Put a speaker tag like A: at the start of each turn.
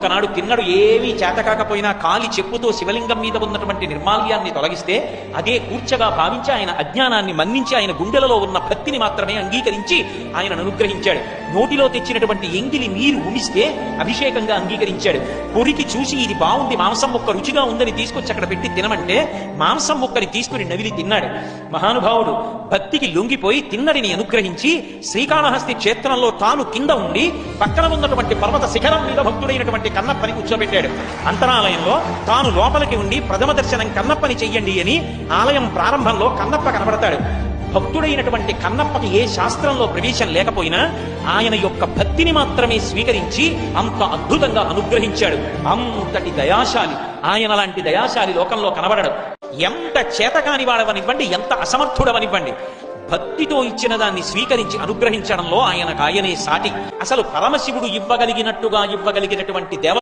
A: ఒకనాడు తిన్నడు ఏమీ చేతకాకపోయినా కాలి చెప్పుతో శివలింగం మీద ఉన్నటువంటి నిర్మాల్యాన్ని తొలగిస్తే అదే కూర్చగా భావించి ఆయన అజ్ఞానాన్ని మన్నించి ఆయన గుండెలలో ఉన్న భక్తిని మాత్రమే అంగీకరించి ఆయనను అనుగ్రహించాడు. నోటిలో తెచ్చినటువంటి ఎంగిలి నీరు ఉమిస్తే అభిషేకంగా అంగీకరించాడు. కొరికి చూసి ఇది బాగుంది మాంసం ముక్క రుచిగా ఉందని తీసుకొచ్చి అక్కడ పెట్టి తినమంటే మాంసం ముక్కని తీసుకుని నవిలి తిన్నాడు. మహానుభావుడు భక్తికి లొంగిపోయి తిన్నడిని అనుగ్రహించి శ్రీకాళహస్తి క్షేత్రంలో తాను కింద ఉండి పక్కన ఉన్నటువంటి పర్వత శిఖరం మీద భక్తుడైనటువంటి కన్నప్పని కూర్చోబెట్టాడు. అంతరాలయంలో తాను లోపలికి ఉండి ప్రథమ దర్శనం కన్నప్పని చెయ్యండి అని ఆలయం ప్రారంభంలో కన్నప్ప కనబడతాడు. భక్తుడైనటువంటి కన్నప్పకి ఏ శాస్త్రంలో ప్రవేశం లేకపోయినా ఆయన యొక్క భక్తిని మాత్రమే స్వీకరించి అంత అద్భుతంగా అనుగ్రహించాడు. అంతటి దయాశాలి. ఆయన లాంటి దయాశాలి లోకంలో కనబడడు. ఎంత చేతకానివాడవనివ్వండి ఎంత అసమర్థుడవనివ్వండి. భక్తితో ఇచ్చిన దాన్ని స్వీకరించి అనుగ్రహించడంలో ఆయన కాయనే సాటి. అసలు పరమశివుడు ఇవ్వగలిగినట్టుగా ఇవ్వగలిగినటువంటి దేవ